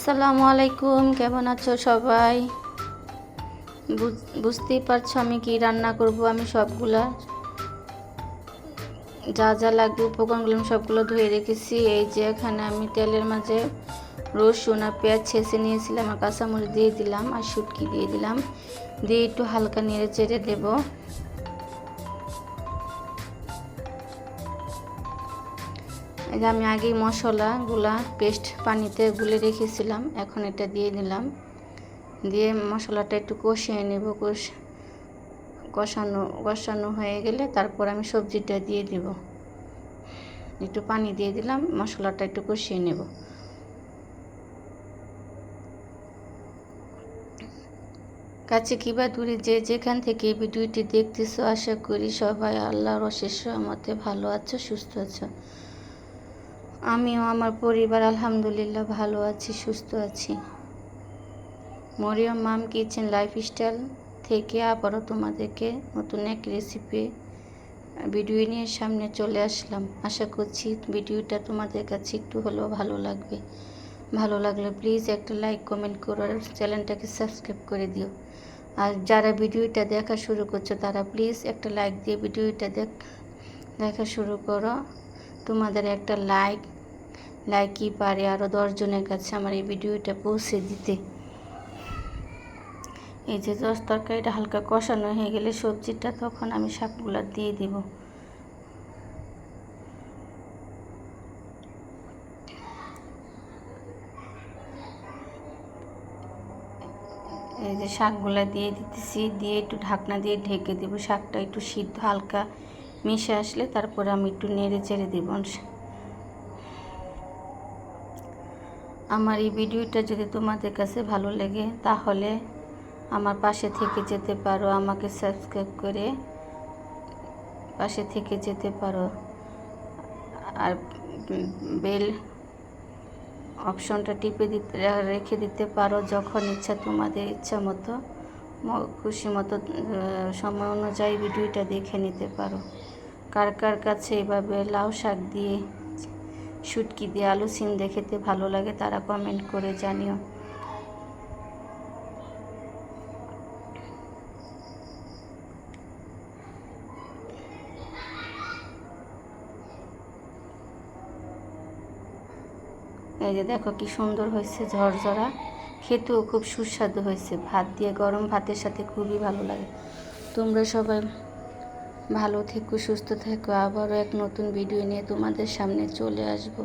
আসসালামু আলাইকুম, কেমন আছো সবাই? বুঝ- বুঝতেই পারছ আমি কি রান্না করব, আমি সবগুলা যা যা লাগবে উপকরণগুলো আমি সবগুলো ধুয়ে রেখেছি। এই যে এখানে আমি তেলের মাঝে রসুন আর পেঁয়াজ ছেঁচে নিয়েছিলাম আর কাঁচামরিচ দিয়ে দিলাম আর শুটকি দিয়ে দিলাম। দিয়ে একটু হালকা নেড়ে চেড়ে দেবো। এই যে আমি আগেই মশলাগুলা পেস্ট পানিতে গুলে রেখেছিলাম, এখন এটা দিয়ে দিলাম। দিয়ে মশলাটা একটু কষিয়ে নেব, কষ কষানো কষানো হয়ে গেলে তারপর আমি সবজিটা দিয়ে দিব। একটু পানি দিয়ে দিলাম, মশলাটা একটু কষিয়ে নেব। কাছে কিবা দূরে যে যেখান থেকে এই ভিডিওটি দেখতেছো, আশা করি সবাই আল্লাহর অশেষ রহমতে ভালো আছো, সুস্থ আছো। আমিও আমার পরিবার আলহামদুলিল্লাহ ভালো আছি, সুস্থ আছি। মরিয়ম মাম কিচেন লাইফস্টাইল থেকে আবারও তোমাদেরকে নতুন এক রেসিপি ভিডিও নিয়ে সামনে চলে আসলাম। আশা করছি ভিডিওটা তোমাদের কাছে একটু হলেও ভালো লাগবে। ভালো লাগলে প্লিজ একটা লাইক কমেন্ট করো আর চ্যানেলটাকে সাবস্ক্রাইব করে দিও। আর যারা ভিডিওটা দেখা শুরু করছ, তারা প্লিজ একটা লাইক দিয়ে ভিডিওটা দেখ, দেখা শুরু করো। তোমাদের একটা লাইক লাইকই পারে আরও দশজনের কাছে আমার এই ভিডিওটা পৌঁছে দিতে। এই যে দশ তরকারিটা হালকা কষানো হয়ে গেলে সবজিটা তখন আমি শাকগুলা দিয়ে দিব। এই যে শাকগুলা দিয়ে দিতেছি, দিয়ে একটু ঢাকনা দিয়ে ঢেকে দেবো। শাকটা একটু সিদ্ধ, হালকা মিশে আসলে তারপর আমি একটু নেড়ে চেড়ে দেবো আমার এই ভিডিওটা যদি তোমাদের কাছে ভালো লাগে, তাহলে আমার পাশে থেকে যেতে পারো, আমাকে সাবস্ক্রাইব করে পাশে থেকে যেতে পারো। আর বেল অপশনটা টিপে দিতে রেখে দিতে পারো যখন ইচ্ছা, তোমাদের ইচ্ছা মতো খুশি মতো সময় অনুযায়ী ভিডিওটা দেখে নিতে পারো। কার কার কাছে এভাবে লাউ শাক দিয়ে শুটকি দিয়ে আলু সিম দেখেতে ভালো লাগে তারা কমেন্ট করে জানিও। এই যে দেখো কি সুন্দর হয়েছে ঝরঝরা। খেতেও খুব সুস্বাদু হয়েছে। ভাত দিয়ে গরম ভাতের সাথে খুবই ভালো লাগে। তোমরা সবাই ভালো থেকো সুস্থ থেকো। আবারও এক নতুন ভিডিও নিয়ে তোমাদের সামনে চলে আসব।